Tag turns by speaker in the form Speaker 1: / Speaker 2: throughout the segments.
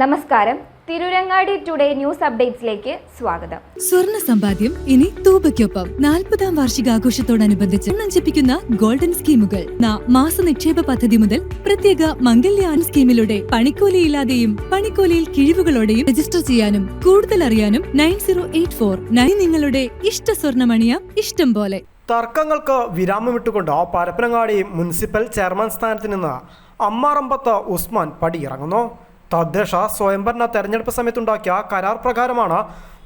Speaker 1: നമസ്കാരം. Tirurangadi today news അപ്ഡേറ്റ്സിലേക്ക് സ്വാഗതം.
Speaker 2: സ്വർണ സമ്പാദ്യം ഇനി തൂബയ്ക്കൊപ്പം. നാൽപ്പതാം വാർഷികാഘോഷത്തോടനുബന്ധിച്ച് നഞ്ചിപ്പിക്കുന്ന ഗോൾഡൻ സ്കീമുകൾ. ന മാസ നിക്ഷേപ പദ്ധതി മുതൽ പ്രത്യേക മംഗല്യാൻ സ്കീമിലൂടെ പണിക്കൂലിയില്ലാതെയും പണിക്കൂലിയിൽ കിഴിവുകളോടെയും രജിസ്റ്റർ ചെയ്യാനും കൂടുതൽ അറിയാനും nine zero eight four nine നിങ്ങളുടെ ഇഷ്ട സ്വർണമണിയ ഇഷ്ടം പോലെ.
Speaker 3: തർക്കങ്ങൾക്ക് വിരാമമിട്ടുകൊണ്ട് പരപ്പനങ്ങാടി മുനിസിപ്പൽ ചെയർമാൻ സ്ഥാനത്ത് നിന്ന് അമ്മാറമ്പത്ത് ഉസ്മാൻ പടിയിറങ്ങുന്നു. തദ്ദേശ സ്വയംഭരണ തെരഞ്ഞെടുപ്പ് സമയത്തുണ്ടാക്കിയ കരാർ പ്രകാരമാണ്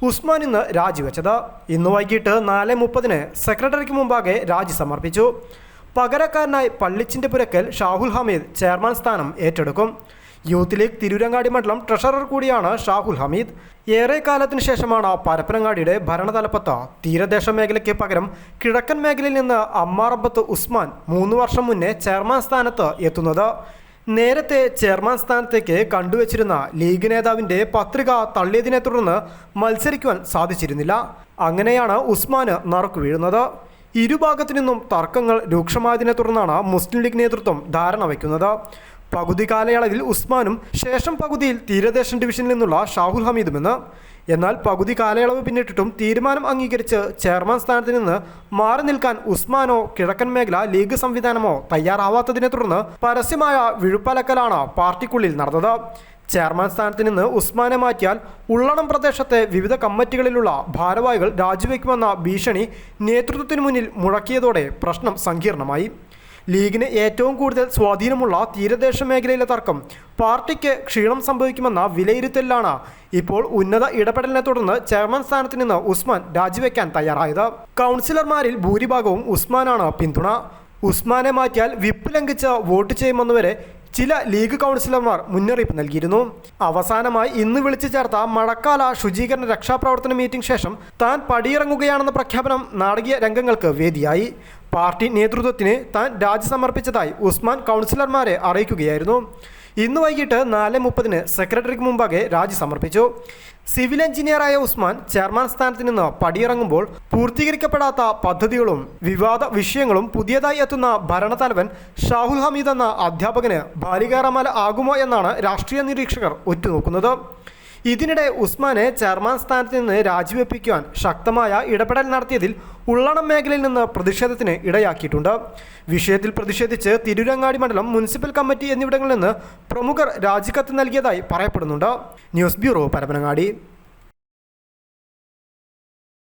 Speaker 3: ഉസ്മാൻ ഇന്ന് രാജിവെച്ചത്. ഇന്ന് വൈകിട്ട് നാല് മുപ്പതിന് സെക്രട്ടറിക്ക് മുമ്പാകെ രാജി സമർപ്പിച്ചു. പകരക്കാരനായി പള്ളിച്ചിന്റെ പുരക്കൽ ഷാഹുൽ ഹമീദ് ചെയർമാൻ സ്ഥാനം ഏറ്റെടുക്കും. യൂത്ത് ലീഗ് തിരൂരങ്ങാടി മണ്ഡലം ട്രഷറർ കൂടിയാണ് ഷാഹുൽ ഹമീദ്. ഏറെ കാലത്തിന് ശേഷമാണ് പരപ്പനങ്ങാടിയുടെ ഭരണതലപ്പത്ത് തീരദേശ മേഖലയ്ക്ക് പകരം കിഴക്കൻ മേഖലയിൽ നിന്ന് അമ്മാറബത്ത് ഉസ്മാൻ മൂന്ന് വർഷം മുന്നേ ചെയർമാൻ സ്ഥാനത്ത് എത്തുന്നത്. നേരത്തെ ചെയർമാൻ സ്ഥാനത്തേക്ക് കണ്ടുവച്ചിരുന്ന ലീഗ് നേതാവിന്റെ പത്രിക തള്ളിയതിനെ തുടർന്ന് മത്സരിക്കുവാൻ സാധിച്ചിരുന്നില്ല. അങ്ങനെയാണ് ഉസ്മാന് നറുക്കു വീഴുന്നത്. ഇരുഭാഗത്തു നിന്നും തർക്കങ്ങൾ രൂക്ഷമായതിനെ തുടർന്നാണ് മുസ്ലിം ലീഗ് നേതൃത്വം ധാരണ വയ്ക്കുന്നത്. പകുതി കാലയളവിൽ ഉസ്മാനും ശേഷം പകുതിയിൽ തീരദേശൻ ഡിവിഷനിൽ നിന്നുള്ള ഷാഹുൽ ഹമീദുമെന്ന്. എന്നാൽ പകുതി കാലയളവ് പിന്നിട്ടിട്ടും തീരുമാനം അംഗീകരിച്ച് ചെയർമാൻ സ്ഥാനത്ത് നിന്ന് മാറി നിൽക്കാൻ ഉസ്മാനോ കിഴക്കൻ മേഖല ലീഗ് സംവിധാനമോ തയ്യാറാവാത്തതിനെ തുടർന്ന് പരസ്യമായ വിഴുപ്പലക്കലാണ് പാർട്ടിക്കുള്ളിൽ നടന്നത്. ചെയർമാൻ സ്ഥാനത്ത് നിന്ന് ഉസ്മാനെ മാറ്റിയാൽ ഉള്ളണം പ്രദേശത്തെ വിവിധ കമ്മിറ്റികളിലുള്ള ഭാരവാഹികൾ രാജിവെക്കുമെന്ന ഭീഷണി നേതൃത്വത്തിനു മുന്നിൽ മുഴക്കിയതോടെ പ്രശ്നം സങ്കീർണമായി. ലീഗിന് ഏറ്റവും കൂടുതൽ സ്വാധീനമുള്ള തീരദേശ മേഖലയിലെ തർക്കം. പാർട്ടിക്ക് ക്ഷീണം സംഭവിക്കുമെന്ന വിലയിരുത്തലിലാണ് ഇപ്പോൾ ഉന്നത ഇടപെടലിനെ തുടർന്ന് ചെയർമാൻ സ്ഥാനത്ത് നിന്ന് ഉസ്മാൻ രാജിവെക്കാൻ തയ്യാറായത്. കൗൺസിലർമാരിൽ ഭൂരിഭാഗവും ഉസ്മാനാണ് പിന്തുണ. ഉസ്മാനെ മാറ്റിയാൽ വിപ്പ് ലംഘിച്ച് വോട്ട് ചെയ്യുമെന്നുവരെ ചില ലീഗ് കൗൺസിലർമാർ മുന്നറിയിപ്പ് നൽകിയിരുന്നു. അവസാനമായി ഇന്ന് വിളിച്ചു ചേർത്ത മഴക്കാല ശുചീകരണ രക്ഷാപ്രവർത്തന മീറ്റിംഗ് ശേഷം താൻ പടിയിറങ്ങുകയാണെന്ന പ്രഖ്യാപനം നാടകീയ രംഗങ്ങൾക്ക് വേദിയായി. പാർട്ടി നേതൃത്വത്തിന് താൻ രാജി സമർപ്പിച്ചതായി ഉസ്മാൻ കൗൺസിലർമാരെ അറിയിക്കുകയായിരുന്നു. ഇന്ന് വൈകിട്ട് നാല് മുപ്പതിന് സെക്രട്ടറിക്ക് മുമ്പാകെ രാജി സമർപ്പിച്ചു. സിവിൽ എഞ്ചിനീയറായ ഉസ്മാൻ ചെയർമാൻ സ്ഥാനത്ത് നിന്ന് പടിയിറങ്ങുമ്പോൾ പൂർത്തീകരിക്കപ്പെടാത്ത പദ്ധതികളും വിവാദ വിഷയങ്ങളും പുതിയതായി എത്തുന്ന ഭരണത്തലവൻ ഷാഹുൽ ഹമീദ് എന്ന അധ്യാപകന് ബാലികാറമല ആകുമോ എന്നാണ് രാഷ്ട്രീയ നിരീക്ഷകർ ഉറ്റുനോക്കുന്നത്. ഇതിനിടെ ഉസ്മാനെ ചെയർമാൻ സ്ഥാനത്ത് നിന്ന് രാജിവെപ്പിക്കുവാൻ ശക്തമായ ഇടപെടൽ നടത്തിയതിൽ ഉള്ളണം മേഖലയിൽ നിന്ന് പ്രതിഷേധത്തിന് ഇടയാക്കിയിട്ടുണ്ട്. വിഷയത്തിൽ പ്രതിഷേധിച്ച് തിരുരങ്ങാടി മണ്ഡലം മുനിസിപ്പൽ കമ്മിറ്റി എന്നിവിടങ്ങളിൽ നിന്ന് പ്രമുഖർ രാജിക്കത്ത് നൽകിയതായി പറയപ്പെടുന്നുണ്ട്. News bureau Parappanangadi.